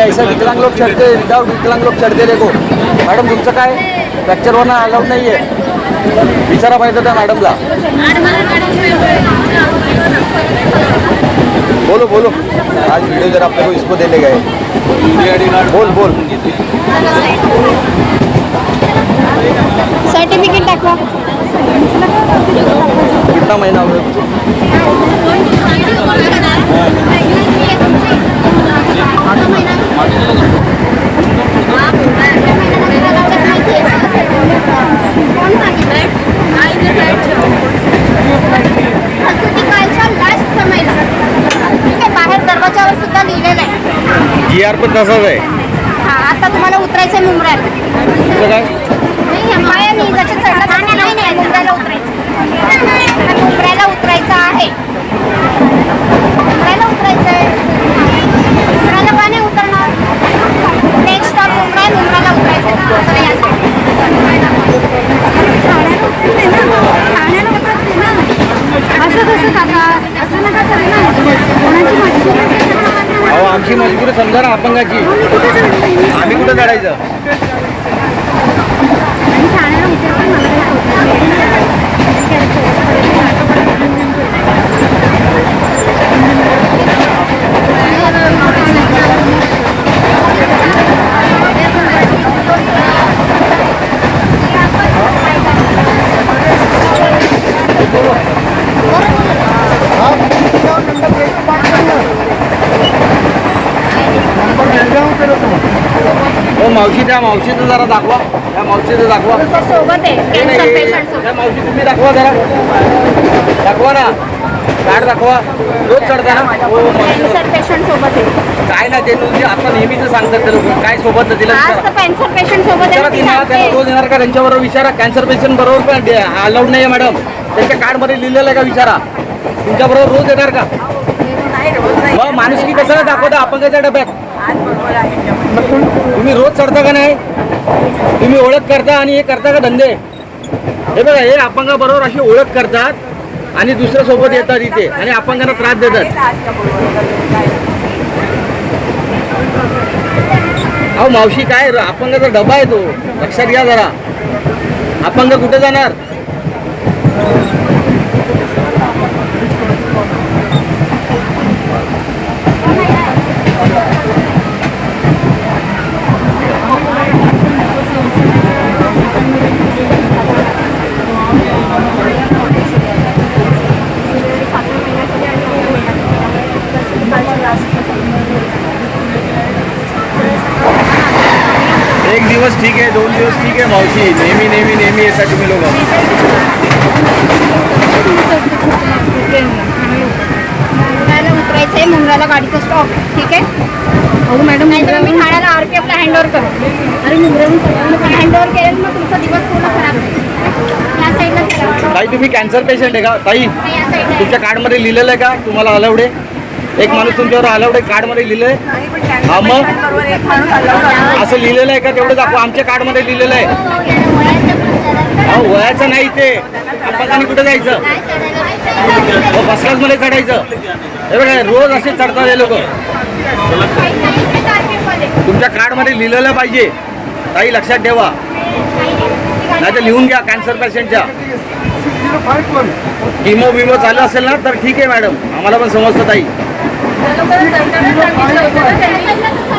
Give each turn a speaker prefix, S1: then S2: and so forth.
S1: ऐसा विकलांग लोक चढते विदाउट विकलांग लोक चढते देखो. मॅडम तुमचं काय? फ्रॅक्चरवरनं अलाउड नाही आहे विचारा पाहिजे त्या मॅडमला. बोलो बोलो. आज वीडियो जरा आपको इसको देने गए बोल बोल.
S2: सर्टिफिकेट दाखवा
S1: कितना महीना हुआ
S2: लास्ट समयला ठीक आहे बाहेर दरवाजावर सुद्धा लिहिलेलं आहे
S1: जी आर पण तसाच आहे.
S2: हा आता तुम्हाला उतरायचं आहे
S1: तुझं काय?
S2: नाही पाया नाही ज्याच्या चढला नाही नाही नाही मुंब्र्याला उतरायचं मुंब्र्याला उतरायचं आहे मुंब्र्याला उतरायचं आहे मुंब्र्याला का नाही उतरणार नेक्स्ट स्टॉप मुंब्रा आहे मुंब्र्याला उतरायचं आहे चला या असं कसं काका असं नका करू ना कोणाची मजबुरी
S1: अहो आमची मजबुरी समजा ना अपंगाची? आम्ही कुठं चढायचं
S2: ठाण्याला उतरतो
S1: हो मावशी त्या मावशीचं जरा दाखवा. त्या मावशीचं दाखवा.
S2: सोबत आहे. कॅन्सर पेशंट
S1: त्या मावशी तुम्ही दाखवा जरा. दाखवा ना. कार्ड दाखवा. रोज चढता ना.
S2: कॅन्सर पेशंट सोबत आहे.
S1: काय ना ते नुसते आता नेहमीच सांगतात ते लोक. काय सोबत
S2: आज. तर? कॅन्सर पेशंट सोबत
S1: विचारा
S2: आहे
S1: त्यांना. रोज येणार का? त्यांच्याबरोबर विचारा. कॅन्सर पेशंट बरोबर पण अलाउड नाही आहे मॅडम त्यांच्या कार्डमध्ये लिहिलेलं आहे का? विचारा. तुमच्याबरोबर रोज येणार का? मग माणुसकी कशाला दाखवता? अपंगाच्या डब्यात. तुम्ही रोज चढता का नाही? तुम्ही ओळख करता आणि हे करता का धंदे? हे बघा हे अपंगाबरोबर अशी ओळख करतात आणि दुसऱ्या सोबत येतात इथे आणि अपंगांना त्रास देतात. अहो मावशी काय र- अपंगाचा डबा आहे तो. लक्षात घ्या जरा. अपंग कुठे जाणार एक दिवस ठीक आहे दोन दिवस ठीक आहे मावशी. नेहमी नेहमी नेहमी येतात तुम्ही लोक.
S2: मुंब्र्याला उतरायचं आहे मुंब्र्याला गाडीचा स्टॉप ठीक आहे? हो मॅडम नाही तर मी ठाण्याला आर पी एफला हँडओव्हर करू. अरे मुंब्र्याहून हँडओव्हर केलं मग तुमचा दिवस पूर्ण खराब या साईडला.
S1: ताई तुम्ही कॅन्सर पेशंट आहे का? ताई तुमच्या कार्डमध्ये लिहिलेलं आहे का? तुम्हाला अलाउड आहे एक माणूस तुमच्यावर आहे कार्डमध्ये लिहिलं आहे हा मग? असं लिहिलेलं आहे का? तेवढं दाखवा. आमच्या कार्डमध्ये लिहिलेलं आहे. अहो वयाचं नाही ते. अपंगाने कुठे जायचं?
S2: काय करायला माहिती
S1: हो बसमध्ये चढायचं. हे बघा रोज असे चढतात हे लोक. तुमच्या कार्डमध्ये लिहिलेलं पाहिजे. ताई लक्षात ठेवा. नाही तर लिहून घ्या कॅन्सर पेशंटच्या किमो बिमो चालू असेल ना तर ठीक आहे मॅडम आम्हाला पण समजतं ताई. सांगितलं होतं त्यांनी